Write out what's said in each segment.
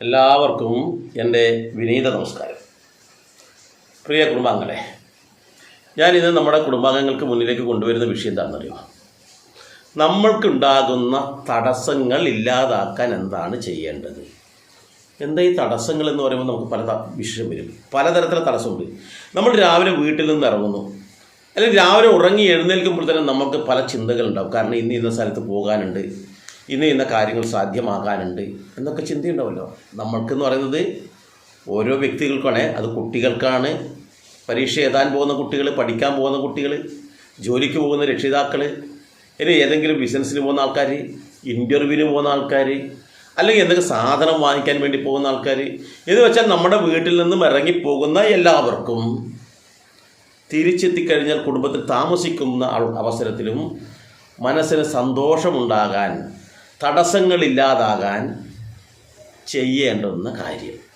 എല്ലാവർക്കും എന്റെ വിനീത നമസ്കാരം. പ്രിയ കുടുംബാംഗങ്ങളെ ഞാനിത് നമ്മുടെ കുടുംബാംഗങ്ങൾക്ക് മുന്നിലേക്ക് കൊണ്ടുവരുന്ന വിഷയം എന്താണെന്നറിയോ നമ്മൾക്കുണ്ടാകുന്ന തടസ്സങ്ങൾ ഇല്ലാതാക്കാൻ എന്താണ് ചെയ്യേണ്ടത്? എന്താ ഈ തടസ്സങ്ങൾ എന്ന് പറയുമ്പോൾ നമുക്ക് പല വിഷയം വരും. പലതരത്തിലുള്ള തടസ്സമുണ്ട്. നമ്മൾ രാവിലെ വീട്ടിൽ നിന്ന് ഇറങ്ങുന്നു. അല്ലെങ്കിൽ രാവിലെ ഉറങ്ങി എഴുന്നേൽക്കുമ്പോൾ തന്നെ നമുക്ക് പല ചിന്തകളുണ്ടാവും. കാരണം ഇന്ന് ഇന്ന സ്ഥലത്ത് പോകാനുണ്ട്. ഇന്ന് ഇന്ന കാര്യങ്ങൾ സാധ്യമാകാനുണ്ട് എന്നൊക്കെ ചിന്തയുണ്ടാവല്ലോ. നമ്മൾക്കെന്ന് പറയുന്നത് ഓരോ വ്യക്തികൾക്കാണ് അത് കുട്ടികൾക്കാണ്. പരീക്ഷ എഴുതാൻ പോകുന്ന കുട്ടികൾ പഠിക്കാൻ പോകുന്ന കുട്ടികൾ ജോലിക്ക് പോകുന്ന രക്ഷിതാക്കൾ ഇനി ഏതെങ്കിലും ബിസിനസ്സിന് പോകുന്ന ആൾക്കാർ ഇന്റർവ്യൂവിന് പോകുന്ന ആൾക്കാർ അല്ലെങ്കിൽ എന്തെങ്കിലും സാധനം വാങ്ങിക്കാൻ വേണ്ടി പോകുന്ന ആൾക്കാർ എന്ന് വെച്ചാൽ നമ്മുടെ വീട്ടിൽ നിന്നും ഇറങ്ങിപ്പോകുന്ന എല്ലാവർക്കും. തിരിച്ചെത്തിക്കഴിഞ്ഞാൽ കുടുംബത്തിൽ താമസിക്കുന്ന അവസരത്തിലും മനസ്സിന് സന്തോഷമുണ്ടാകാൻ തടസ്സങ്ങളില്ലാതാകാൻ ചെയ്യേണ്ടുന്ന കാര്യം.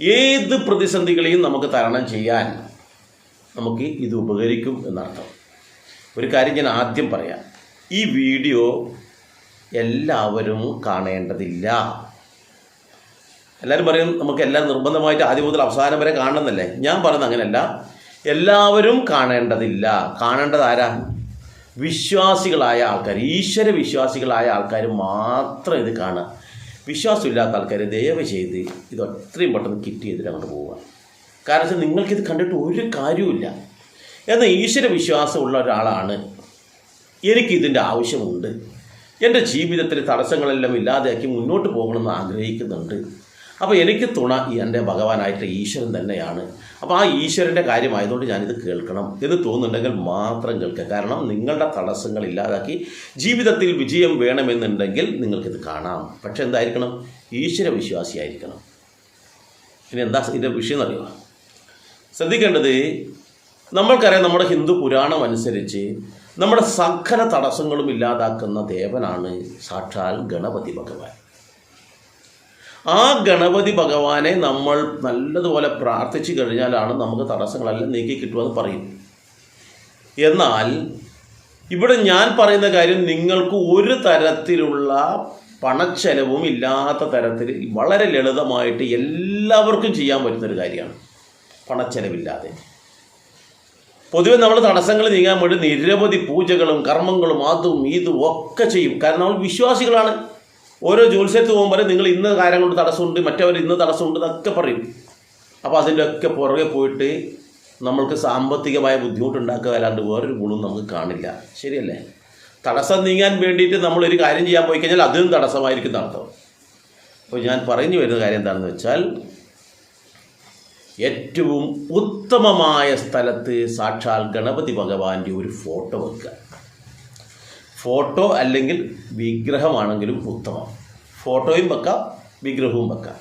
ഏത് പ്രതിസന്ധികളെയും നമുക്ക് തരണം ചെയ്യാൻ നമുക്ക് ഇത് ഉപകരിക്കും എന്നർത്ഥം. ഒരു കാര്യം ഞാൻ ആദ്യം പറയാം. ഈ വീഡിയോ എല്ലാവരും കാണേണ്ടതില്ല. എല്ലാവരും പറയും നമുക്ക് എല്ലാം നിർബന്ധമായിട്ട് ആദ്യം മുതൽ അവസാനം വരെ കാണണമെന്നല്ലേ? ഞാൻ പറയുന്നത് അങ്ങനെയല്ല. എല്ലാവരും കാണേണ്ടതില്ല. കാണേണ്ടത് ആരാ? വിശ്വാസികളായ ആൾക്കാർ ഈശ്വര വിശ്വാസികളായ ആൾക്കാർ മാത്രം ഇത് കാണുക. വിശ്വാസമില്ലാത്ത ആൾക്കാർ ദയവ് ചെയ്ത് ഇത് അത്രയും പെട്ടെന്ന് കിറ്റ് ചെയ്തിട്ട് അങ്ങോട്ട് പോവുക. കാരണം വെച്ചാൽ നിങ്ങൾക്കിത് കണ്ടിട്ട് ഒരു കാര്യവുമില്ല. എന്നാൽ ഈശ്വര വിശ്വാസമുള്ള ഒരാളാണ്. എനിക്കിതിന്റെ ആവശ്യമുണ്ട്. എന്റെ ജീവിതത്തിലെ തടസ്സങ്ങളെല്ലാം ഇല്ലാതെയാക്കി മുന്നോട്ട് പോകണമെന്ന് ആഗ്രഹിക്കുന്നുണ്ട്. അപ്പോൾ എനിക്ക് തുണ ഈ എന്റെ ഭഗവാനായിട്ട് ഈശ്വരൻ തന്നെയാണ്. അപ്പോൾ ആ ഈശ്വരന്റെ കാര്യമായതുകൊണ്ട് ഞാനിത് കേൾക്കണം എന്ന് തോന്നുന്നുണ്ടെങ്കിൽ മാത്രം കേൾക്കുക. കാരണം നിങ്ങളുടെ തടസ്സങ്ങൾ ഇല്ലാതാക്കി ജീവിതത്തിൽ വിജയം വേണമെന്നുണ്ടെങ്കിൽ നിങ്ങൾക്കിത് കാണാം. പക്ഷെ എന്തായിരിക്കണം? ഈശ്വര വിശ്വാസിയായിരിക്കണം. ഇനി എന്താ ഇതിന്റെ വിഷയം എന്നറിയോ? ശ്രദ്ധിക്കേണ്ടത് നമ്മൾക്കറിയാം നമ്മുടെ ഹിന്ദു പുരാണം അനുസരിച്ച് നമ്മുടെ സകല തടസ്സങ്ങളും ഇല്ലാതാക്കുന്ന ദേവനാണ് സാക്ഷാൽ ഗണപതി ഭഗവാൻ. ആ ഗണപതി ഭഗവാനെ നമ്മൾ നല്ലതുപോലെ പ്രാർത്ഥിച്ചു കഴിഞ്ഞാലാണ് നമുക്ക് തടസ്സങ്ങളെല്ലാം നീക്കി കിട്ടുമെന്ന് പറയും. എന്നാൽ ഇവിടെ ഞാൻ പറയുന്ന കാര്യം നിങ്ങൾക്ക് ഒരു തരത്തിലുള്ള പണച്ചെലവും ഇല്ലാത്ത തരത്തിൽ വളരെ ലളിതമായിട്ട് എല്ലാവർക്കും ചെയ്യാൻ പറ്റുന്നൊരു കാര്യമാണ് പണച്ചെലവില്ലാതെ. പൊതുവെ നമ്മൾ തടസ്സങ്ങൾ നീങ്ങാൻ വേണ്ടി നിരവധി പൂജകളും കർമ്മങ്ങളും അതും ഇതും ഒക്കെ ചെയ്യും. കാരണം നമ്മൾ വിശ്വാസികളാണ്. ഓരോ ജ്യോത്സ്യത്ത് പോകുമ്പോൾ നിങ്ങൾ ഇന്ന കാര്യം കൊണ്ട് തടസ്സമുണ്ട് മറ്റവർ ഇന്ന് തടസ്സമുണ്ട് എന്നൊക്കെ പറയും. അപ്പോൾ അതിന്റെ ഒക്കെ പുറകെ പോയിട്ട് നമ്മൾക്ക് സാമ്പത്തികമായ ബുദ്ധിമുട്ടുണ്ടാക്കുക അല്ലാണ്ട് വേറൊരു ഗുണവും നമുക്ക് കാണില്ല. ശരിയല്ലേ? തടസ്സം നീങ്ങാൻ വേണ്ടിയിട്ട് നമ്മളൊരു കാര്യം ചെയ്യാൻ പോയി കഴിഞ്ഞാൽ അതും തടസ്സമായിരിക്കും അർത്ഥം അപ്പോൾ ഞാൻ പറഞ്ഞു വരുന്ന കാര്യം എന്താണെന്ന് വെച്ചാൽ ഏറ്റവും ഉത്തമമായ സ്ഥലത്ത് സാക്ഷാൽ ഗണപതി ഭഗവാന്റെ ഒരു ഫോട്ടോ വെക്കുക. ഫോട്ടോ അല്ലെങ്കിൽ വിഗ്രഹമാണെങ്കിലും ഉത്തമം. ഫോട്ടോയും വെക്കാം വിഗ്രഹവും വെക്കാം.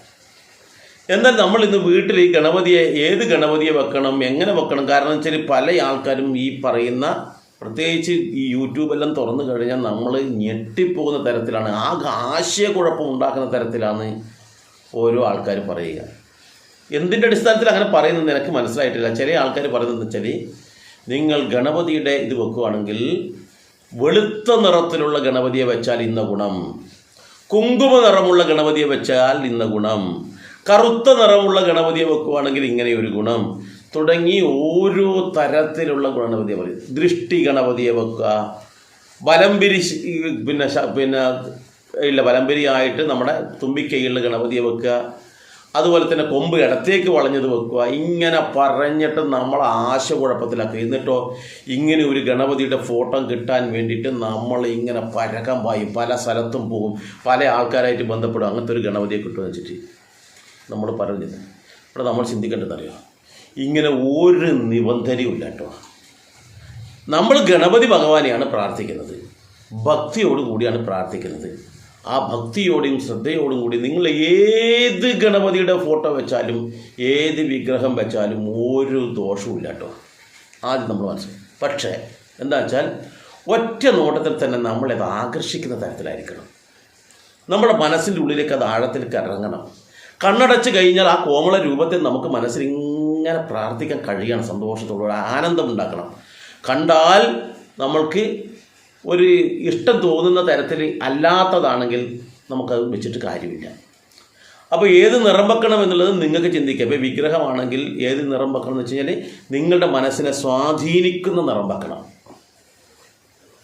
എന്നാൽ നമ്മൾ ഇന്ന് വീട്ടിൽ ഈ ഗണപതിയെ ഏത് ഗണപതിയെ വെക്കണം എങ്ങനെ വെക്കണം? കാരണം വെച്ചാൽ പല ആൾക്കാരും ഈ പറയുന്ന പ്രത്യേകിച്ച് ഈ യൂട്യൂബെല്ലാം തുറന്നു കഴിഞ്ഞാൽ നമ്മൾ ഞെട്ടിപ്പോകുന്ന തരത്തിലാണ്. ആകെ ആശയക്കുഴപ്പം ഉണ്ടാക്കുന്ന തരത്തിലാണ് ഓരോ ആൾക്കാർ പറയുക. എന്തിന്റെ അടിസ്ഥാനത്തിൽ അങ്ങനെ പറയുന്നത് എനിക്ക് മനസ്സിലായിട്ടില്ല. ചില ആൾക്കാർ പറയുന്നത് വെച്ചാൽ നിങ്ങൾ ഗണപതിയുടെ ഇത് വെക്കുകയാണെങ്കിൽ വെളുത്ത നിറത്തിലുള്ള ഗണപതിയെ വെച്ചാൽ ഇന്ന ഗുണം. കുങ്കുമ നിറമുള്ള ഗണപതിയെ വെച്ചാൽ ഇന്ന ഗുണം. കറുത്ത നിറമുള്ള ഗണപതിയെ വെക്കുവാണെങ്കിൽ ഇങ്ങനെ ഒരു ഗുണം. തുടങ്ങി ഓരോ തരത്തിലുള്ള ഗണപതിയെ പറയും ദൃഷ്ടി ഗണപതിയെ വെക്കുക. വലംപിരി പിന്നെ പിന്നെ ഇല്ല വലംപിരി ആയിട്ട് നമ്മുടെ തുമ്പിക്കൈകളിൽ ഗണപതിയെ വെക്കുക. അതുപോലെ തന്നെ കൊമ്പ് ഇടത്തേക്ക് വളഞ്ഞത് വെക്കുക. ഇങ്ങനെ പറഞ്ഞിട്ട് നമ്മൾ ആശകുഴപ്പത്തിലാക്കുക. എന്നിട്ടോ ഇങ്ങനെ ഒരു ഗണപതിയുടെ ഫോട്ടോ കിട്ടാൻ വേണ്ടിയിട്ട് നമ്മൾ ഇങ്ങനെ പരകം പായും. പല സ്ഥലത്തും പോകും. പല ആൾക്കാരായിട്ട് ബന്ധപ്പെടും. അങ്ങനത്തെ ഒരു ഗണപതിയെ കിട്ടുമെന്ന് വെച്ചിട്ട് നമ്മൾ പറഞ്ഞത് ഇവിടെ നമ്മൾ ചിന്തിക്കേണ്ടതറിയോ? ഇങ്ങനെ ഒരു നിബന്ധനയും ഇല്ല കേട്ടോ. നമ്മൾ ഗണപതി ഭഗവാനെയാണ് പ്രാർത്ഥിക്കുന്നത്. ഭക്തിയോട് കൂടിയാണ് പ്രാർത്ഥിക്കുന്നത്. ആ ഭക്തിയോടെയും ശ്രദ്ധയോടും കൂടി നിങ്ങൾ ഏത് ഗണപതിയുടെ ഫോട്ടോ വെച്ചാലും ഏത് വിഗ്രഹം വെച്ചാലും ഒരു ദോഷവും ഇല്ല കേട്ടോ. ആദ്യം നമ്മൾ മനസ്സിലാക്കും പക്ഷേ എന്താ വെച്ചാൽ ഒറ്റ നോട്ടത്തിൽ തന്നെ നമ്മളത് ആകർഷിക്കുന്ന തരത്തിലായിരിക്കണം. നമ്മുടെ മനസ്സിന്റെ ഉള്ളിലേക്ക് അത് ആഴത്തിലേക്ക് ഇറങ്ങണം. കണ്ണടച്ച് കഴിഞ്ഞാൽ ആ കോമള രൂപത്തെ നമുക്ക് മനസ്സിൽ ഇങ്ങനെ പ്രാർത്ഥിക്കാൻ കഴിയണം. സന്തോഷത്തോടെ ആനന്ദം ഉണ്ടാക്കണം. കണ്ടാൽ നമ്മൾക്ക് ഒരു ഇഷ്ടം തോന്നുന്ന തരത്തിൽ അല്ലാത്തതാണെങ്കിൽ നമുക്കത് വെച്ചിട്ട് കാര്യമില്ല. അപ്പോൾ ഏത് നിറം വെക്കണം എന്നുള്ളത് നിങ്ങൾക്ക് ചിന്തിക്കാം. ഇപ്പോൾ വിഗ്രഹമാണെങ്കിൽ ഏത് നിറം വെക്കണം എന്ന് വെച്ച് കഴിഞ്ഞാൽ നിങ്ങളുടെ മനസ്സിനെ സ്വാധീനിക്കുന്ന നിറം വെക്കണം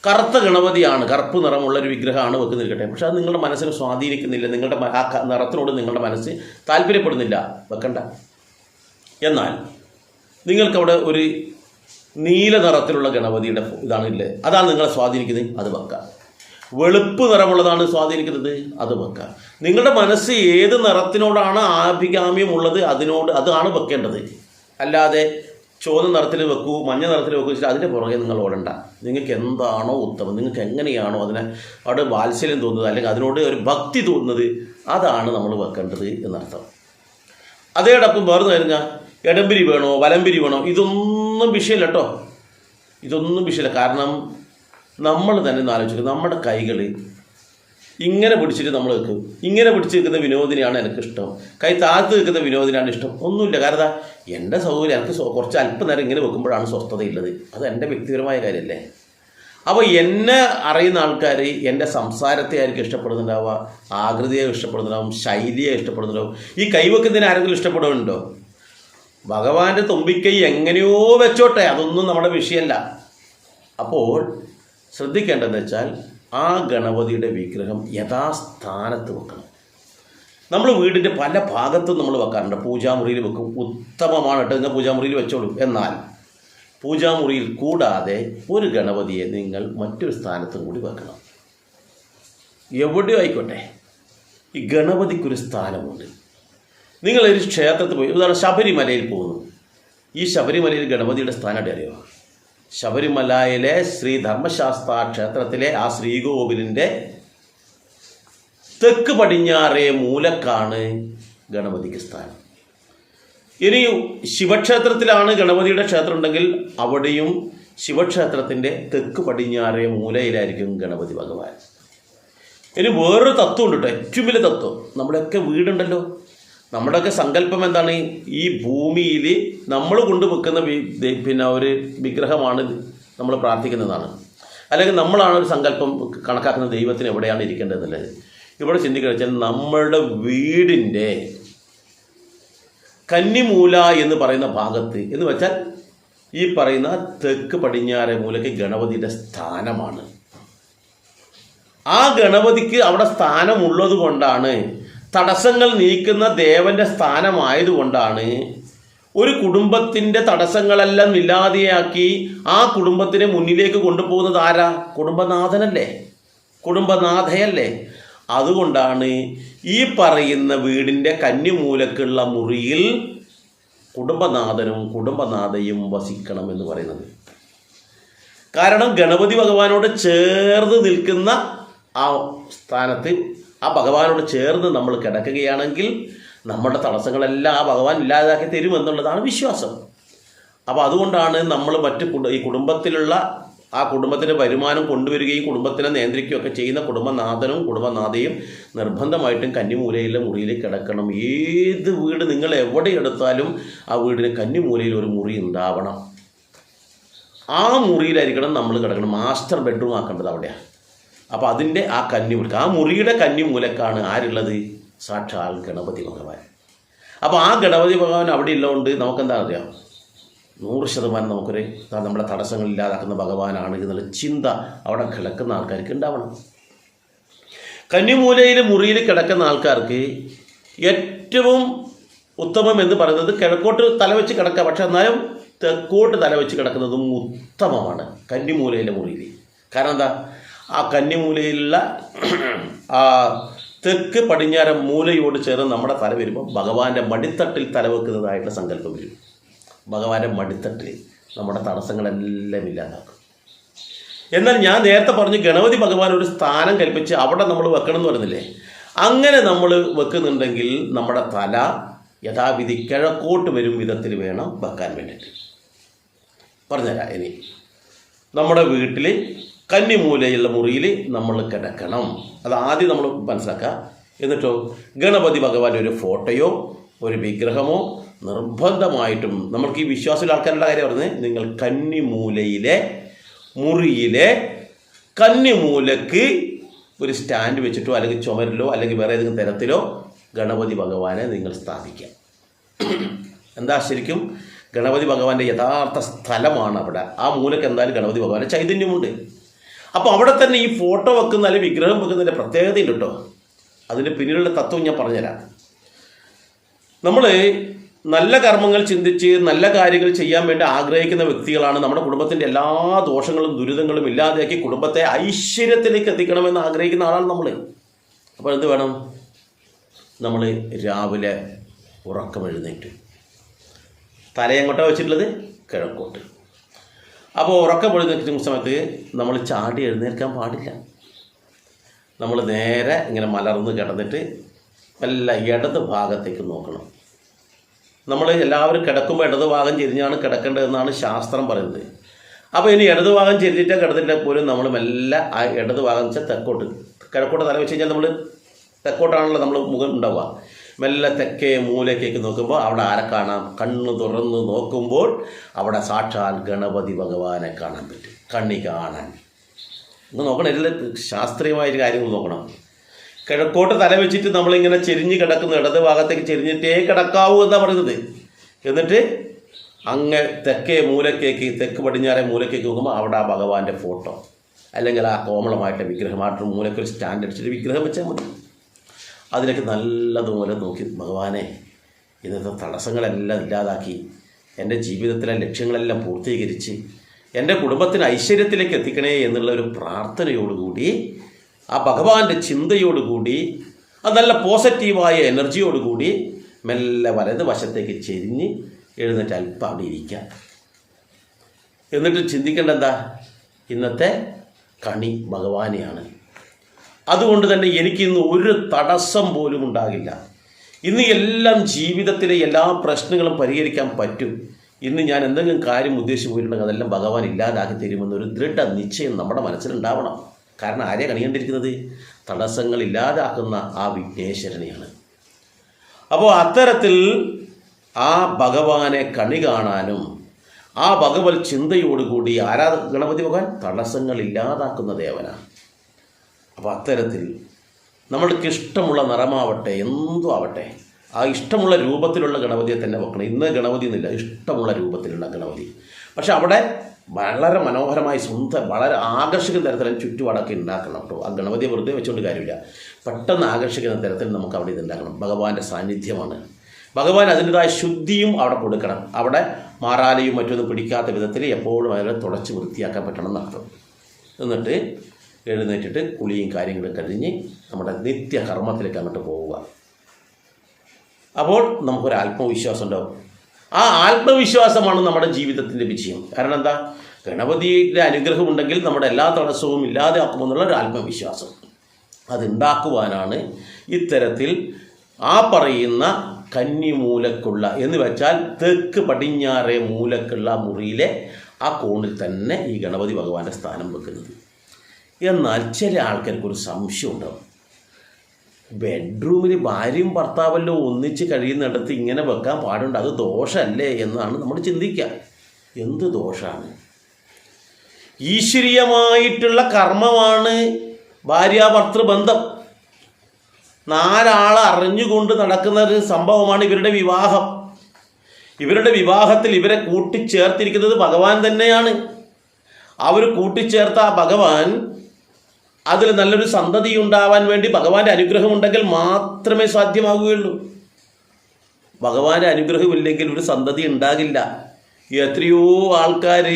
കറുത്ത ഗണപതിയാണ് കറുപ്പ് നിറമുള്ള ഒരു വിഗ്രഹമാണ് വെക്കുന്നിരിക്കട്ടെ പക്ഷെ അത് നിങ്ങളുടെ മനസ്സിനെ സ്വാധീനിക്കുന്നില്ല. നിങ്ങളുടെ ആ നിറത്തിനോട് നിങ്ങളുടെ മനസ്സ് താല്പര്യപ്പെടുന്നില്ല. വെക്കണ്ട. എന്നാൽ നിങ്ങൾക്കവിടെ ഒരു നീല നിറത്തിലുള്ള ഗണപതിയുടെ ഇതാണില്ലേ അതാണ് നിങ്ങളെ സ്വാധീനിക്കുന്നത്? അത് വെക്കാം വെളുപ്പ് നിറമുള്ളതാണ് സ്വാധീനിക്കുന്നത്? അത് വെക്കാം നിങ്ങളുടെ മനസ്സ് ഏത് നിറത്തിനോടാണ് ആഭികാമ്യമുള്ളത് അതിനോട് അതാണ് വെക്കേണ്ടത്. അല്ലാതെ ചുവന്ന നിറത്തിൽ വെക്കൂ മഞ്ഞ നിറത്തിൽ വെക്കൂ വെച്ചാൽ അതിന്റെ പുറകെ നിങ്ങൾ ഓടണ്ട. നിങ്ങൾക്ക് എന്താണോ ഉത്തമം. നിങ്ങൾക്ക് എങ്ങനെയാണോ അതിനെ അവിടെ വാത്സല്യം തോന്നുന്നത് അല്ലെങ്കിൽ അതിനോട് ഒരു ഭക്തി തോന്നുന്നത് അതാണ് നമ്മൾ വെക്കേണ്ടത് എന്നർത്ഥം. അതേടൊപ്പം വേറെ കഴിഞ്ഞാൽ ഇടംപിരി വേണോ വലംപിരി വേണോ ഇതൊന്നും വിഷയമല്ല കേട്ടോ ഇതൊന്നും വിഷയമല്ല. കാരണം നമ്മൾ തന്നെ ആലോചിക്കും നമ്മുടെ കൈകൾ ഇങ്ങനെ പിടിച്ചിട്ട് നമ്മൾ വെക്കും. ഇങ്ങനെ പിടിച്ച് നിൽക്കുന്ന വിനോദിനെയാണ് എനിക്കിഷ്ടം കൈ താഴ്ത്ത് നിൽക്കുന്ന വിനോദിനാണ് ഇഷ്ടം. ഒന്നുമില്ല. കാരണം എന്റെ സൗകര്യം എനിക്ക് കുറച്ച് കുറച്ച് അല്പനേരം ഇങ്ങനെ വെക്കുമ്പോഴാണ് സ്വസ്ഥതയുള്ളത്. അത് എന്റെ വ്യക്തിപരമായ കാര്യമല്ലേ? അപ്പോൾ എന്നെ അറിയുന്ന ആൾക്കാർ എന്റെ സംസാരത്തെ ആയിരിക്കും ഇഷ്ടപ്പെടുന്നുണ്ടാവുക. ആകൃതിയെ ഇഷ്ടപ്പെടുന്നുണ്ടാവും. ശൈലിയെ ഇഷ്ടപ്പെടുന്നുണ്ടാവും. ഈ കൈവെക്കുന്നതിന് ആരെങ്കിലും ഇഷ്ടപ്പെടുന്നുണ്ടോ? ഭഗവാന്റെ തുമ്പിക്കൈ എങ്ങനെയോ വെച്ചോട്ടെ അതൊന്നും നമ്മുടെ വിഷയമല്ല. അപ്പോൾ ശ്രദ്ധിക്കേണ്ടതെന്ന് വെച്ചാൽ ആ ഗണപതിയുടെ വിഗ്രഹം യഥാസ്ഥാനത്ത് വെക്കണം. നമ്മൾ വീടിന്റെ പല ഭാഗത്തും നമ്മൾ വെക്കാറുണ്ട്. പൂജാമുറിയിൽ വെക്കും. ഉത്തമമാണ് കേട്ടോ. നിങ്ങൾ പൂജാമുറിയിൽ വെച്ചോളൂ. എന്നാൽ പൂജാമുറിയിൽ കൂടാതെ ഒരു ഗണപതിയെ നിങ്ങൾ മറ്റൊരു സ്ഥാനത്തും കൂടി വെക്കണം. എവിടെയോ ആയിക്കോട്ടെ. ഈ ഗണപതിക്കൊരു സ്ഥാനമുണ്ട്. നിങ്ങളൊരു ക്ഷേത്രത്തിൽ പോയി ഉദാഹരണം ശബരിമലയിൽ പോകുന്നു ഈ ശബരിമലയിൽ ഗണപതിയുടെ സ്ഥാനം അറിയോ ശബരിമലയിലെ ശ്രീ ധർമ്മശാസ്ത്ര ക്ഷേത്രത്തിലെ ആ ശ്രീകോവിലിന്റെ തെക്ക് പടിഞ്ഞാറേ മൂലക്കാണ് ഗണപതിക്ക് സ്ഥാനം. ഇനി ശിവക്ഷേത്രത്തിലാണ് ഗണപതിയുടെ ക്ഷേത്രം ഉണ്ടെങ്കിൽ അവിടെയും ശിവക്ഷേത്രത്തിന്റെ തെക്ക് പടിഞ്ഞാറേ മൂലയിലായിരിക്കും ഗണപതി ഭഗവാൻ. ഇനി വേറൊരു തത്വം ഉണ്ട് കേട്ടോ ഏറ്റവും വലിയ തത്വം. നമ്മുടെയൊക്കെ വീടുണ്ടല്ലോ. നമ്മുടെയൊക്കെ സങ്കല്പം എന്താണ്? ഈ ഭൂമിയിൽ നമ്മൾ കൊണ്ടു വെക്കുന്ന പിന്നെ ഒരു വിഗ്രഹമാണ് നമ്മൾ പ്രാർത്ഥിക്കുന്നതാണ്. അല്ലെങ്കിൽ നമ്മളാണ് ഒരു സങ്കല്പം കണക്കാക്കുന്ന ദൈവത്തിന് എവിടെയാണ് ഇരിക്കേണ്ടതെന്നുള്ളത്. ഇവിടെ ചിന്തിക്കുക വെച്ചാൽ നമ്മളുടെ വീടിന്റെ കന്നിമൂല എന്ന് പറയുന്ന ഭാഗത്ത് എന്ന് വെച്ചാൽ ഈ പറയുന്ന തെക്ക് പടിഞ്ഞാറെ മൂലയ്ക്ക് ഗണപതിയുടെ സ്ഥാനമാണ്. ആ ഗണപതിക്ക് അവിടെ സ്ഥാനമുള്ളത് കൊണ്ടാണ് തടസ്സങ്ങൾ നീക്കുന്ന ദേവന്റെ സ്ഥാനമായതുകൊണ്ടാണ് ഒരു കുടുംബത്തിന്റെ തടസ്സങ്ങളെല്ലാം ഇല്ലാതെയാക്കി ആ കുടുംബത്തിനെ മുന്നിലേക്ക് കൊണ്ടുപോകുന്നത് ആരാ? കുടുംബനാഥനല്ലേ? കുടുംബനാഥയല്ലേ? അതുകൊണ്ടാണ് ഈ പറയുന്ന വീടിന്റെ കന്നിമൂലക്കുള്ള മുറിയിൽ കുടുംബനാഥനും കുടുംബനാഥയും വസിക്കണം എന്ന് പറയുന്നത്. കാരണം ഗണപതി ഭഗവാനോട് ചേർന്ന് നിൽക്കുന്ന ആ സ്ഥാനത്ത് ആ ഭഗവാനോട് ചേർന്ന് നമ്മൾ കിടക്കുകയാണെങ്കിൽ നമ്മുടെ തടസ്സങ്ങളെല്ലാം ആ ഭഗവാൻ ഇല്ലാതാക്കി തരുമെന്നുള്ളതാണ് വിശ്വാസം. അപ്പോൾ അതുകൊണ്ടാണ് നമ്മൾ മറ്റ് ഈ കുടുംബത്തിലുള്ള ആ കുടുംബത്തിന്റെ വരുമാനം കൊണ്ടുവരികയും കുടുംബത്തിനെ നിയന്ത്രിക്കുകയൊക്കെ ചെയ്യുന്ന കുടുംബനാഥനും കുടുംബനാഥയും നിർബന്ധമായിട്ടും കന്നിമൂലയിലെ മുറിയിൽ കിടക്കണം. ഏത് വീട് നിങ്ങൾ എവിടെ എടുത്താലും ആ വീടിന് കന്നിമൂലയിൽ ഒരു മുറി ഉണ്ടാവണം. ആ മുറിയിലായിരിക്കണം നമ്മൾ കിടക്കണം. മാസ്റ്റർ ബെഡ്റൂം ആക്കേണ്ടത് അവിടെയാണ് അപ്പോൾ അതിന്റെ ആ കന്നി കന്നിമൂലക്ക് ആ മുറിയുടെ കന്നിമൂലക്കാണ് ആരുള്ളത്? സാക്ഷാൽ ഗണപതി ഭഗവാൻ. അപ്പോൾ ആ ഗണപതി ഭഗവാൻ അവിടെ ഉള്ളതുകൊണ്ട് നമുക്കെന്താ അറിയാം? നൂറ് ശതമാനം നമുക്കൊരു നമ്മുടെ തടസ്സങ്ങളില്ലാതാക്കുന്ന ഭഗവാനാണ് എന്നുള്ള ചിന്ത അവിടെ കിടക്കുന്ന ആൾക്കാർക്ക് ഉണ്ടാവണം. കന്നിമൂലയിൽ മുറിയിൽ കിടക്കുന്ന ആൾക്കാർക്ക് ഏറ്റവും ഉത്തമം എന്ന് പറയുന്നത് കിഴക്കോട്ട് തലവെച്ച് കിടക്കുക. പക്ഷെ എന്നാലും തെക്കോട്ട് തലവെച്ച് കിടക്കുന്നതും ഉത്തമമാണ് കന്നിമൂലയിലെ മുറിയിൽ. കാരണം എന്താ? ആ കന്നിമൂലയിലുള്ള ആ തെക്ക് പടിഞ്ഞാറൻ മൂലയോട് ചേർന്ന് നമ്മുടെ തല വരുമ്പോൾ ഭഗവാന്റെ മടിത്തട്ടിൽ തലവെക്കുന്നതായിട്ടുള്ള സങ്കല്പം വരും. ഭഗവാന്റെ മടിത്തട്ടിൽ നമ്മുടെ തടസ്സങ്ങളെല്ലാം ഇല്ലാതാക്കും. എന്നാൽ ഞാൻ നേരത്തെ പറഞ്ഞു ഗണപതി ഭഗവാൻ ഒരു സ്ഥാനം കൽപ്പിച്ച് അവിടെ നമ്മൾ വെക്കണം എന്ന് പറയുന്നില്ലേ അങ്ങനെ നമ്മൾ വെക്കുന്നുണ്ടെങ്കിൽ നമ്മുടെ തല യഥാവിധി കിഴക്കോട്ട് വരും വിധത്തിൽ വേണം വെക്കാൻ വേണ്ടിയിട്ട്. പറഞ്ഞുതരാം ഇനി. നമ്മുടെ വീട്ടിൽ കന്നിമൂലയുള്ള മുറിയിൽ നമ്മൾ കിടക്കണം. അത് ആദ്യം നമ്മൾ മനസ്സിലാക്കുക. എന്നിട്ടോ ഗണപതി ഭഗവാന്റെ ഒരു ഫോട്ടോയോ ഒരു വിഗ്രഹമോ നിർബന്ധമായിട്ടും നമ്മൾക്ക് ഈ വിശ്വാസമുള്ള ആൾക്കാരുടെ കാര്യം പറഞ്ഞത് നിങ്ങൾ കന്നിമൂലയിലെ മുറിയിലെ കന്നിമൂലക്ക് ഒരു സ്റ്റാൻഡ് വെച്ചിട്ടോ അല്ലെങ്കിൽ ചുമരിലോ അല്ലെങ്കിൽ വേറെ ഏതെങ്കിലും തരത്തിലോ ഗണപതി ഭഗവാനെ നിങ്ങൾ സ്ഥാപിക്കുക. എന്താ ശരിക്കും? ഗണപതി ഭഗവാന്റെ യഥാർത്ഥ സ്ഥലമാണ് അവിടെ. ആ മൂലക്ക് എന്തായാലും ഗണപതി ഭഗവാന്റെ ചൈതന്യമുണ്ട്. അപ്പോൾ അവിടെ തന്നെ ഈ ഫോട്ടോ വെക്കുന്ന അല്ലെങ്കിൽ വിഗ്രഹം വെക്കുന്നതിന്റെ പ്രത്യേകതയുണ്ട് കേട്ടോ. അതിന് പിന്നിലുള്ള തത്വം ഞാൻ പറഞ്ഞുതരാം. നമ്മൾ നല്ല കർമ്മങ്ങൾ ചിന്തിച്ച് നല്ല കാര്യങ്ങൾ ചെയ്യാൻ വേണ്ടി ആഗ്രഹിക്കുന്ന വ്യക്തികളാണ് നമ്മുടെ കുടുംബത്തിന്റെ എല്ലാ ദോഷങ്ങളും ദുരിതങ്ങളും ഇല്ലാതെയാക്കി കുടുംബത്തെ ഐശ്വര്യത്തിലേക്ക് എത്തിക്കണമെന്ന് ആഗ്രഹിക്കുന്ന ആളാണ് നമ്മൾ അപ്പോൾ എന്ത് വേണം? നമ്മൾ രാവിലെ ഉറക്കം എഴുന്നേറ്റ്. തലയെങ്ങോട്ടാണ് വെച്ചിട്ടുള്ളത്? കിഴക്കോട്ട്. അപ്പോൾ ഉറക്കം എഴുന്നേൽക്കുന്ന സമയത്ത് നമ്മൾ ചാടി എഴുന്നേൽക്കാൻ പാടില്ല. നമ്മൾ നേരെ ഇങ്ങനെ മലർന്ന് കിടന്നിട്ട് നല്ല ഇടത് ഭാഗത്തേക്ക് നോക്കണം. നമ്മൾ എല്ലാവരും കിടക്കുമ്പോൾ ഇടത് ഭാഗം ചെരിഞ്ഞാണ് കിടക്കേണ്ടതെന്നാണ് ശാസ്ത്രം പറയുന്നത്. അപ്പോൾ ഇനി ഇടത് ഭാഗം ചെരിഞ്ഞിട്ട് കിടന്നിട്ട് പോലും നമ്മൾ മെല്ലെ ആ ഇടത് ഭാഗം വെച്ചാൽ തെക്കോട്ട്. കിഴക്കോട്ട് തല വെച്ച് കഴിഞ്ഞാൽ നമ്മൾ തെക്കോട്ടാണല്ലോ നമ്മൾ മുഖം ഉണ്ടാവുക. മെല്ലെ തെക്കേ മൂലക്കേക്ക് നോക്കുമ്പോൾ അവിടെ ആരെ കാണാം? കണ്ണ് തുറന്ന് നോക്കുമ്പോൾ അവിടെ സാക്ഷാൽ ഗണപതി ഭഗവാനെ കാണാൻ പറ്റും. കണ്ണി കാണാൻ. ഒന്ന് നോക്കണം ഇതിൽ ശാസ്ത്രീയമായ കാര്യങ്ങൾ നോക്കണം. കിഴക്കോട്ട് തല വെച്ചിട്ട് നമ്മളിങ്ങനെ ചെരിഞ്ഞ് കിടക്കുന്ന ഇടത് ഭാഗത്തേക്ക് ചെരിഞ്ഞിട്ടേ കിടക്കാവൂ എന്നാണ് പറയുന്നത്. എന്നിട്ട് അങ്ങ് തെക്കേ മൂലക്കേക്ക് തെക്ക് പടിഞ്ഞാറേ മൂലക്കേക്ക് നോക്കുമ്പോൾ അവിടെ ആ ഭഗവാന്റെ ഫോട്ടോ. അല്ലെങ്കിൽ ആ കോമളമായിട്ട് വിഗ്രഹമായിട്ട് മൂലക്ക് ഒരു സ്റ്റാൻഡ് അടിച്ചിട്ട് വിഗ്രഹം വെച്ചാൽ മതി. അതിലേക്ക് നല്ലതുപോലെ നോക്കി ഭഗവാനെ ഇന്നത്തെ തടസ്സങ്ങളെല്ലാം ഇല്ലാതാക്കി എന്റെ ജീവിതത്തിലെ ലക്ഷ്യങ്ങളെല്ലാം പൂർത്തീകരിച്ച് എന്റെ കുടുംബത്തിന് ഐശ്വര്യത്തിലേക്ക് എത്തിക്കണേ എന്നുള്ള ഒരു പ്രാർത്ഥനയോടുകൂടി ആ ഭഗവാന്റെ ചിന്തയോടുകൂടി അത് നല്ല പോസിറ്റീവായ എനർജിയോടുകൂടി മെല്ലെ വലത് വശത്തേക്ക് ചെരിഞ്ഞ് എഴുന്നേറ്റ് അല്പം അവിടെ ഇരിക്കുക. എന്നിട്ട് ചിന്തിക്കേണ്ട എന്താ ഇന്നത്തെ കണി ഭഗവാനെയാണ്. അതുകൊണ്ട് തന്നെ എനിക്കിന്ന് ഒരു തടസ്സം പോലും ഉണ്ടാകില്ല. ഇന്ന് എല്ലാം ജീവിതത്തിലെ എല്ലാ പ്രശ്നങ്ങളും പരിഹരിക്കാൻ പറ്റും. ഇന്ന് ഞാൻ എന്തെങ്കിലും കാര്യം ഉദ്ദേശിച്ച് പോയിട്ടുണ്ടെങ്കിൽ അതെല്ലാം ഭഗവാൻ ഇല്ലാതാക്കി തരുമെന്നൊരു ദൃഢ നിശ്ചയം നമ്മുടെ മനസ്സിലുണ്ടാവണം. കാരണം ആരെയാണ് കണിയേണ്ടിയിരിക്കുന്നത് തടസ്സങ്ങൾ ഇല്ലാതാക്കുന്ന ആ വിഘ്നേശ്വരനെയാണ്. അപ്പോൾ അത്തരത്തിൽ ആ ഭഗവാനെ കണി കാണാനും ആ ഭഗവത് ചിന്തയോടുകൂടി ആരാധ ഗണപതി ഭഗവാൻ തടസ്സങ്ങൾ ഇല്ലാതാക്കുന്ന ദേവനാണ്. അപ്പോൾ അത്തരത്തിൽ നമ്മൾക്ക് ഇഷ്ടമുള്ള നിറമാവട്ടെ എന്തും ആവട്ടെ ആ ഇഷ്ടമുള്ള രൂപത്തിലുള്ള ഗണപതിയെ തന്നെ വെക്കണം. ഇന്ന് ഗണപതി എന്നില്ല ഇഷ്ടമുള്ള രൂപത്തിലുള്ള ഗണപതി. പക്ഷെ അവിടെ വളരെ മനോഹരമായി സുന്ദര വളരെ ആകർഷിക്കുന്ന തരത്തിൽ ചുറ്റുപാടൊക്കെ ഉണ്ടാക്കണം കേട്ടോ. ആ ഗണപതിയെ വെറുതെ വെച്ചുകൊണ്ട് കാര്യമില്ല. പെട്ടെന്ന് ആകർഷിക്കുന്ന തരത്തിൽ നമുക്ക് അവിടെ ഇതുണ്ടാക്കണം ഭഗവാന്റെ സാന്നിധ്യമാണ്. ഭഗവാൻ അതിന്റെതായ ശുദ്ധിയും അവിടെ കൊടുക്കണം. അവിടെ മാറാലയും മറ്റൊന്നും പിടിക്കാത്ത വിധത്തിൽ എപ്പോഴും അതിനെ തുടച്ച് വൃത്തിയാക്കാൻ പറ്റണം എന്നർത്ഥം. എന്നിട്ട് എഴുന്നേറ്റിട്ട് കുളിയും കാര്യങ്ങളും കഴിഞ്ഞ് നമ്മുടെ നിത്യകർമ്മത്തിലേക്ക് അങ്ങോട്ട് പോവുക. അപ്പോൾ നമുക്കൊരു ആത്മവിശ്വാസം ഉണ്ടാവും. ആ ആത്മവിശ്വാസമാണ് നമ്മുടെ ജീവിതത്തിന്റെ വിജയം. കാരണം എന്താ? ഗണപതിയുടെ അനുഗ്രഹം ഉണ്ടെങ്കിൽ നമ്മുടെ എല്ലാ തടസ്സവും ഇല്ലാതെയാക്കുമെന്നുള്ള ഒരു ആത്മവിശ്വാസം. അതുണ്ടാക്കുവാനാണ് ഇത്തരത്തിൽ ആ പറയുന്ന കന്നിമൂലക്കുള്ള എന്ന് വെച്ചാൽ തെക്ക് പടിഞ്ഞാറേ മൂലക്കുള്ള മുറിയിലെ ആ കോണിൽ തന്നെ ഈ ഗണപതി ഭഗവാന്റെ സ്ഥാനം വെക്കുന്നത്. എന്നാൽ ചില ആൾക്കാർക്ക് ഒരു സംശയം ഉണ്ടാവും. ബെഡ്റൂമിൽ ഭാര്യയും ഭർത്താവല്ലോ ഒന്നിച്ച് കഴിയുന്നിടത്ത് ഇങ്ങനെ വെക്കാൻ പാടുണ്ട് അത് ദോഷമല്ലേ എന്നാണ് നമ്മൾ ചിന്തിക്കുക. എന്ത് ദോഷമാണ് ഈശ്വരീയമായിട്ടുള്ള കർമ്മമാണ് ഭാര്യാഭർത്തൃ ബന്ധം. നാലാൾ അറിഞ്ഞുകൊണ്ട് നടക്കുന്ന ഒരു സംഭവമാണ് ഇവരുടെ വിവാഹം. ഇവരുടെ വിവാഹത്തിൽ ഇവരെ കൂട്ടിച്ചേർത്തിരിക്കുന്നത് ഭഗവാൻ തന്നെയാണ്. അവർ കൂട്ടിച്ചേർത്ത ആ ഭഗവാൻ അതിൽ നല്ലൊരു സന്തതി ഉണ്ടാവാൻ വേണ്ടി ഭഗവാന്റെ അനുഗ്രഹം ഉണ്ടെങ്കിൽ മാത്രമേ സാധ്യമാകുകയുള്ളൂ ഭഗവാന്റെ അനുഗ്രഹമില്ലെങ്കിൽ ഒരു സന്തതി ഉണ്ടാകില്ല. എത്രയോ ആൾക്കാർ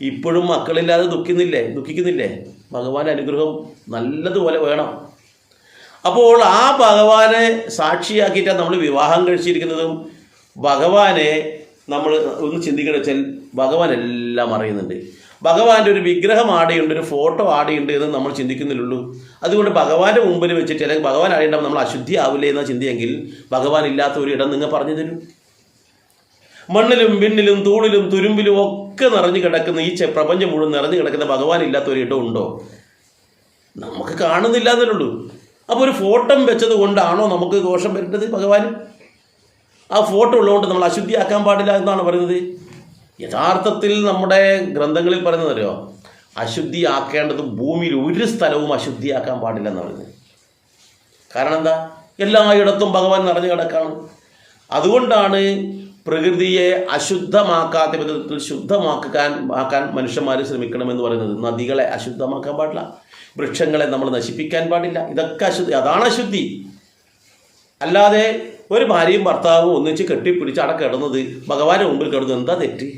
ഇപ്പോഴും മക്കളില്ലാതെ ദുഃഖിക്കുന്നില്ലേ? ദുഃഖിക്കുന്നില്ലേ? ഭഗവാന്റെ അനുഗ്രഹം നല്ലതുപോലെ വേണം. അപ്പോൾ ആ ഭഗവാനെ സാക്ഷിയാക്കിയിട്ടാണ് നമ്മൾ വിവാഹം കഴിച്ചിരിക്കുന്നതും. ഭഗവാനെ നമ്മൾ ഒന്ന് ചിന്തിക്കണം വെച്ചാൽ ഭഗവാൻ എല്ലാം അറിയുന്നുണ്ട്. ഭഗവാന്റെ ഒരു വിഗ്രഹം ആടെയുണ്ട് ഒരു ഫോട്ടോ ആടെയുണ്ട് എന്ന് നമ്മൾ ചിന്തിക്കുന്നില്ലുള്ളൂ. അതുകൊണ്ട് ഭഗവാന്റെ മുമ്പിൽ വെച്ചിട്ട് അല്ലെങ്കിൽ ഭഗവാൻ ആടെയുണ്ടാവും നമ്മൾ അശുദ്ധി ആവില്ലേ എന്ന ചിന്തയെങ്കിൽ ഭഗവാൻ ഇല്ലാത്ത ഒരു ഇടം നിങ്ങൾ പറഞ്ഞു തരും. മണ്ണിലും വിണ്ണിലും തൂണിലും തുരുമ്പിലും ഒക്കെ നിറഞ്ഞു കിടക്കുന്ന ഈ പ്രപഞ്ചം മുഴുവൻ നിറഞ്ഞു കിടക്കുന്ന ഭഗവാൻ ഇല്ലാത്ത ഒരു ഇടം ഉണ്ടോ? നമുക്ക് കാണുന്നില്ല എന്നുള്ളൂ. അപ്പോൾ ഒരു ഫോട്ടോ വെച്ചത് കൊണ്ടാണോ നമുക്ക് ദോഷം വരേണ്ടത് ഭഗവാൻ ആ ഫോട്ടോ ഉള്ളതുകൊണ്ട് നമ്മൾ അശുദ്ധിയാക്കാൻ പാടില്ല എന്നാണ് പറയുന്നത്. യഥാർത്ഥത്തിൽ നമ്മുടെ ഗ്രന്ഥങ്ങളിൽ പറയുന്നത് അറിയോ അശുദ്ധിയാക്കേണ്ടത് ഭൂമിയിൽ ഒരു സ്ഥലവും അശുദ്ധിയാക്കാൻ പാടില്ല എന്ന് പറയുന്നത്. കാരണം എന്താ? എല്ലായിടത്തും ഭഗവാൻ നിറഞ്ഞു കിടക്കാണ്. അതുകൊണ്ടാണ് പ്രകൃതിയെ അശുദ്ധമാക്കാത്ത വിധത്തിൽ ശുദ്ധമാക്കാൻ ആക്കാൻ മനുഷ്യന്മാർ ശ്രമിക്കണമെന്ന് പറയുന്നത്. നദികളെ അശുദ്ധമാക്കാൻ പാടില്ല. വൃക്ഷങ്ങളെ നമ്മൾ നശിപ്പിക്കാൻ പാടില്ല. ഇതൊക്കെ അശുദ്ധി അതാണ് അശുദ്ധി. അല്ലാതെ ഒരു ഭാര്യയും ഭർത്താവും ഒന്നിച്ച് കെട്ടിപ്പിടിച്ച് അവിടെ കിടന്നത് ഭഗവാന്റെ മുമ്പിൽ കിടന്നത് എന്താ തെറ്റ്?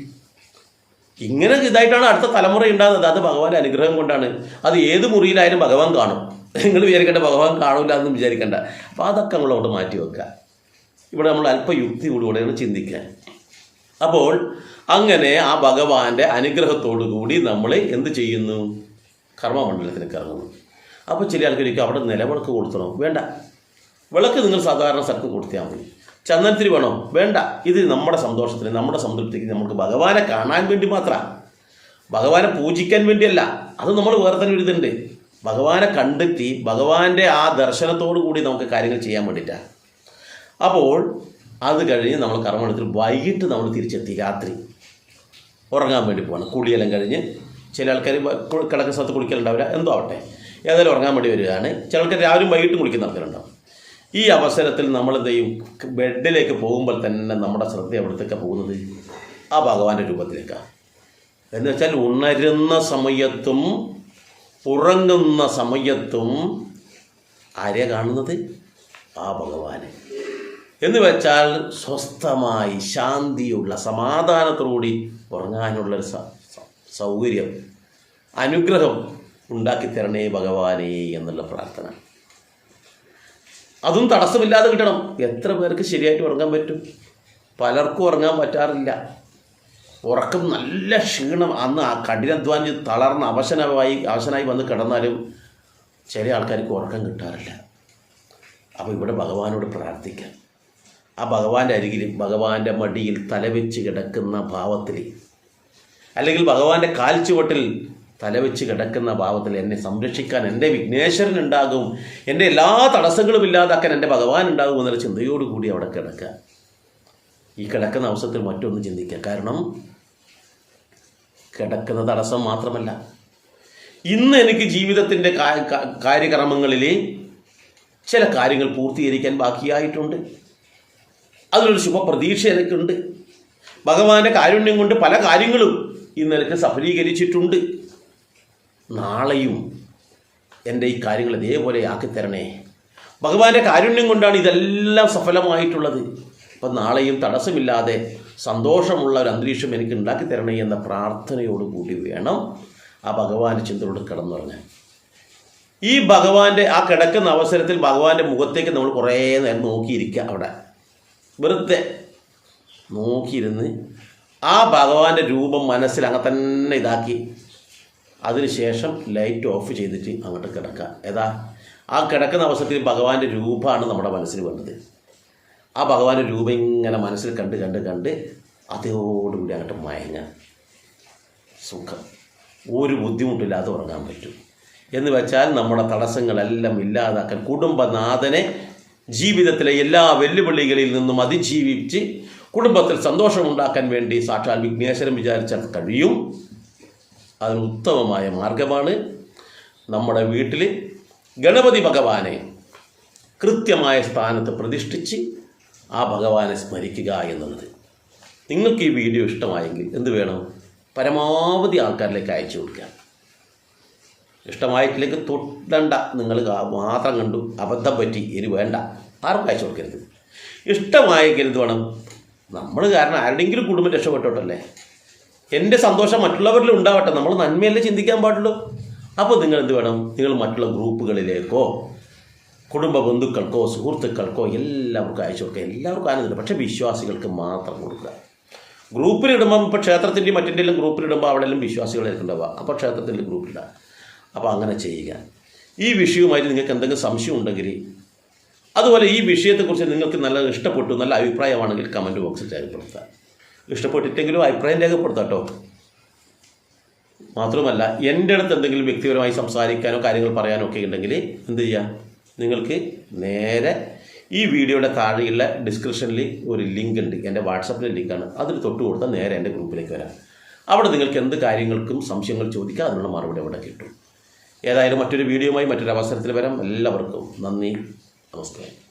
ഇങ്ങനെ ഇതായിട്ടാണ് അടുത്ത തലമുറ ഉണ്ടാകുന്നത്. അത് ഭഗവാന്റെ അനുഗ്രഹം കൊണ്ടാണ്. അത് ഏത് മുറിയിലായാലും ഭഗവാൻ കാണും. നിങ്ങൾ വിചാരിക്കേണ്ട ഭഗവാൻ കാണില്ല എന്ന് വിചാരിക്കേണ്ട. അപ്പോൾ അതൊക്കെ നമ്മളോട്ട് മാറ്റി വെക്കുക. ഇവിടെ നമ്മൾ അല്പ യുക്തി അല്പയുക്തിയോടുകൂടെയാണ് ചിന്തിക്കാൻ അപ്പോൾ അങ്ങനെ ആ ഭഗവാന്റെ അനുഗ്രഹത്തോടു കൂടി നമ്മൾ എന്ത് ചെയ്യുന്നു? കർമ്മമണ്ഡലത്തിലേക്ക് ഇറങ്ങുന്നു. അപ്പോൾ ചില ആൾക്കാർക്ക് അവിടെ നിലവിളക്ക് കൊടുത്തണം വേണ്ട. വിളക്ക് നിങ്ങൾ സാധാരണ സ്ഥലത്ത് കൊടുത്താൽ മതി. ചന്ദനത്തിരി വേണോ? വേണ്ട. ഇത് നമ്മുടെ സന്തോഷത്തിന് നമ്മുടെ സംതൃപ്തിക്ക് നമുക്ക് ഭഗവാനെ കാണാൻ വേണ്ടി മാത്രമാണ് ഭഗവാനെ പൂജിക്കാൻ വേണ്ടിയല്ല. അത് നമ്മൾ വേറെ തന്നെ ഒരിതുണ്ട് ഭഗവാനെ കണ്ടെത്തി ഭഗവാന്റെ ആ ദർശനത്തോടു കൂടി നമുക്ക് കാര്യങ്ങൾ ചെയ്യാൻ വേണ്ടിയിട്ടാണ് അപ്പോൾ അത് കഴിഞ്ഞ് നമ്മൾ കർമ്മത്തിൽ വൈകിട്ട് നമ്മൾ തിരിച്ചെത്തി രാത്രി. ഉറങ്ങാൻ വേണ്ടി പോകണം കുളിയെല്ലാം കഴിഞ്ഞ് ചില ആൾക്കാർ കിടക്കുന്ന സ്ഥലത്ത് കുളിക്കലുണ്ടാവില്ല. എന്തോ ആവട്ടെ. ഏതായാലും ഉറങ്ങാൻ വേണ്ടി വരികയാണ്. ചില ആൾക്കാർ രാവിലെയും വൈകിട്ടും കുളിക്കുന്ന ആൾക്കാരുണ്ടാവും. ഈ അവസരത്തിൽ നമ്മൾ എന്ത് ചെയ്യും? ബെഡിലേക്ക് പോകുമ്പോൾ തന്നെ നമ്മുടെ ശ്രദ്ധ എവിടത്തേക്കാണ് പോകുന്നത്? ആ ഭഗവാന്റെ രൂപത്തിലേക്കാണ് എന്ന് വെച്ചാൽ ഉണരുന്ന സമയത്തും ഉറങ്ങുന്ന സമയത്തും ആരെ കാണുന്നത്? ആ ഭഗവാനെ. എന്ന് വെച്ചാൽ സ്വസ്ഥമായി ശാന്തിയുള്ള സമാധാനത്തോടുകൂടി ഉറങ്ങാനുള്ളൊരു സൗകര്യം അനുഗ്രഹം ഉണ്ടാക്കി തരണേ ഭഗവാനേ എന്നുള്ള പ്രാർത്ഥന. അതും തടസ്സമില്ലാതെ കിട്ടണം. എത്ര പേർക്ക് ശരിയായിട്ട് ഉറങ്ങാൻ പറ്റും? പലർക്കും ഉറങ്ങാൻ പറ്റാറില്ല. ഉറക്കം നല്ല ക്ഷീണം. അന്ന് ആ കഠിനാധ്വാനിച്ച് തളർന്ന് അവശനമായി അവശനായി വന്ന് കിടന്നാലും ചില ആൾക്കാർക്ക് ഉറക്കം കിട്ടാറില്ല. അപ്പോൾ ഇവിടെ ഭഗവാനോട് പ്രാർത്ഥിക്കാം. ആ ഭഗവാന്റെ അരികിൽ ഭഗവാന്റെ മടിയിൽ തലവെച്ച് കിടക്കുന്ന ഭാവത്തിൽ അല്ലെങ്കിൽ ഭഗവാന്റെ കാൽ ചുവട്ടിൽ തലവെച്ച് കിടക്കുന്ന ഭാവത്തിൽ എന്നെ സംരക്ഷിക്കാൻ എന്റെ വിഘ്നേശ്വരൻ ഉണ്ടാകും എന്റെ എല്ലാ തടസ്സങ്ങളും ഇല്ലാതാക്കാൻ എന്റെ ഭഗവാൻ ഉണ്ടാകും എന്നുള്ള ചിന്തയോടുകൂടി അവിടെ കിടക്കുക. ഈ കിടക്കുന്ന അവസരത്തിൽ മറ്റൊന്ന് ചിന്തിക്കുക. കാരണം കിടക്കുന്ന തടസ്സം മാത്രമല്ല. ഇന്ന് എനിക്ക് ജീവിതത്തിന്റെ കാര്യക്രമങ്ങളിൽ ചില കാര്യങ്ങൾ പൂർത്തീകരിക്കാൻ ബാക്കിയായിട്ടുണ്ട്. അതിലൊരു ശുഭപ്രതീക്ഷ എനിക്കുണ്ട്. ഭഗവാന്റെ കാരുണ്യം കൊണ്ട് പല കാര്യങ്ങളും ഇന്ന് എനിക്ക് സഫലീകരിച്ചിട്ടുണ്ട്. നാളെയും എന്റെ ഈ കാര്യങ്ങൾ ഇതേപോലെ ആക്കി തരണേ ഭഗവാന്റെ കാരുണ്യം കൊണ്ടാണ് ഇതെല്ലാം സഫലമായിട്ടുള്ളത്. അപ്പം നാളെയും തടസ്സമില്ലാതെ സന്തോഷമുള്ള ഒരു അന്തരീക്ഷം എനിക്ക് ഉണ്ടാക്കി തരണേ എന്ന പ്രാർത്ഥനയോട് കൂടി വേണം ആ ഭഗവാന്റെ ചിന്തയോട് കിടന്നുറങ്ങാൻ. ഈ ഭഗവാന്റെ ആ കിടക്കുന്ന അവസരത്തിൽ ഭഗവാന്റെ മുഖത്തേക്ക് നമ്മൾ കുറേ നേരം നോക്കിയിരിക്കുക അവിടെ. വെറുതെ നോക്കിയിരുന്ന് ആ ഭഗവാന്റെ രൂപം മനസ്സിൽ അങ്ങനെ തന്നെ ഇതാക്കി. അതിനുശേഷം ലൈറ്റ് ഓഫ് ചെയ്തിട്ട് അങ്ങോട്ട് കിടക്കുക ഏതാ? ആ കിടക്കുന്ന അവസരത്തിൽ ഭഗവാന്റെ രൂപമാണ് നമ്മുടെ മനസ്സിൽ വേണ്ടത്. ആ ഭഗവാന്റെ രൂപം ഇങ്ങനെ മനസ്സിൽ കണ്ട് കണ്ട് കണ്ട് അതോടുകൂടി അങ്ങോട്ട് മയങ്ങ സുഖം. ഒരു ബുദ്ധിമുട്ടില്ലാതെ ഉറങ്ങാൻ പറ്റും. എന്ന് വെച്ചാൽ നമ്മുടെ തടസ്സങ്ങളെല്ലാം ഇല്ലാതാക്കാൻ കുടുംബനാഥനെ ജീവിതത്തിലെ എല്ലാ വെല്ലുവിളികളിൽ നിന്നും അതിജീവിച്ച് കുടുംബത്തിൽ സന്തോഷമുണ്ടാക്കാൻ വേണ്ടി സാക്ഷാൽ വിഘ്നേശ്വരം വിചാരിച്ചാൽ കഴിയും. അതിന് ഉത്തമമായ മാർഗമാണ് നമ്മുടെ വീട്ടിൽ ഗണപതി ഭഗവാനെ കൃത്യമായ സ്ഥാനത്ത് പ്രതിഷ്ഠിച്ച് ആ ഭഗവാനെ സ്മരിക്കുക എന്നുള്ളത്. നിങ്ങൾക്ക് ഈ വീഡിയോ ഇഷ്ടമായെങ്കിൽ എന്ത് വേണം? പരമാവധി ആൾക്കാരിലേക്ക് അയച്ചു കൊടുക്കുക. ഇഷ്ടമായിട്ടില്ലെങ്കിൽ തൊട്ടണ്ട നിങ്ങൾ മാത്രം കണ്ടു. അബദ്ധം പറ്റി ഇനി വേണ്ട. ആർക്കും അയച്ചു കൊടുക്കരുത്. ഇഷ്ടമായെങ്കിൽ എന്ത് വേണം? നമ്മൾ കാരണം ആരുടെയെങ്കിലും കുടുംബം രക്ഷപ്പെട്ടോട്ടല്ലേ? എന്റെ സന്തോഷം മറ്റുള്ളവരിൽ ഉണ്ടാവട്ടെ. നമ്മൾ നന്മയല്ലേ ചിന്തിക്കാൻ പാടുള്ളൂ? അപ്പോൾ നിങ്ങൾ എന്ത് വേണം? നിങ്ങൾ മറ്റുള്ള ഗ്രൂപ്പുകളിലേക്കോ കുടുംബ ബന്ധുക്കൾക്കോ സുഹൃത്തുക്കൾക്കോ എല്ലാവർക്കും അയച്ചു കൊടുക്കുക. എല്ലാവർക്കും ആനന്ദമില്ല പക്ഷേ വിശ്വാസികൾക്ക് മാത്രം കൊടുക്കുക. ഗ്രൂപ്പിലിടുമ്പം ഇപ്പോൾ ക്ഷേത്രത്തിന്റെ മറ്റെന്തെങ്കിലും ഗ്രൂപ്പിലിടുമ്പോൾ അവിടെ എല്ലാം വിശ്വാസികളായിരിക്കും ഉണ്ടാവുക അപ്പോൾ ക്ഷേത്രത്തിന്റെ ഗ്രൂപ്പില്ല അപ്പോൾ അങ്ങനെ ചെയ്യുക. ഈ വിഷയവുമായിട്ട് നിങ്ങൾക്ക് എന്തെങ്കിലും സംശയം ഉണ്ടെങ്കിൽ അതുപോലെ ഈ വിഷയത്തെക്കുറിച്ച് നിങ്ങൾക്ക് നല്ല ഇഷ്ടപ്പെട്ടു നല്ല അഭിപ്രായമാണെങ്കിൽ കമന്റ് ബോക്സിൽ രേഖപ്പെടുത്തുക. ഇഷ്ടപ്പെട്ടിട്ടെങ്കിലും അഭിപ്രായം രേഖപ്പെടുത്താം കേട്ടോ മാത്രമല്ല എന്റെ അടുത്ത് എന്തെങ്കിലും വ്യക്തിപരമായി സംസാരിക്കാനോ കാര്യങ്ങൾ പറയാനോ ഒക്കെ ഉണ്ടെങ്കിൽ എന്ത് ചെയ്യാം? നിങ്ങൾക്ക് നേരെ ഈ വീഡിയോയുടെ താഴെയുള്ള ഡിസ്ക്രിപ്ഷനിൽ ഒരു ലിങ്ക് ഉണ്ട്. എന്റെ വാട്സപ്പിലെ ലിങ്കാണ്. അതിൽ തൊട്ട് കൊടുത്താൽ നേരെ എന്റെ ഗ്രൂപ്പിലേക്ക് വരാം. അവിടെ നിങ്ങൾക്ക് എന്ത് കാര്യങ്ങൾക്കും സംശയങ്ങൾ ചോദിക്കാം അതിനുള്ള മറുപടി അവിടെ കിട്ടും. ഏതായാലും മറ്റൊരു വീഡിയോയുമായി മറ്റൊരു അവസരത്തിൽ വരാം. എല്ലാവർക്കും നന്ദി. നമസ്കാരം.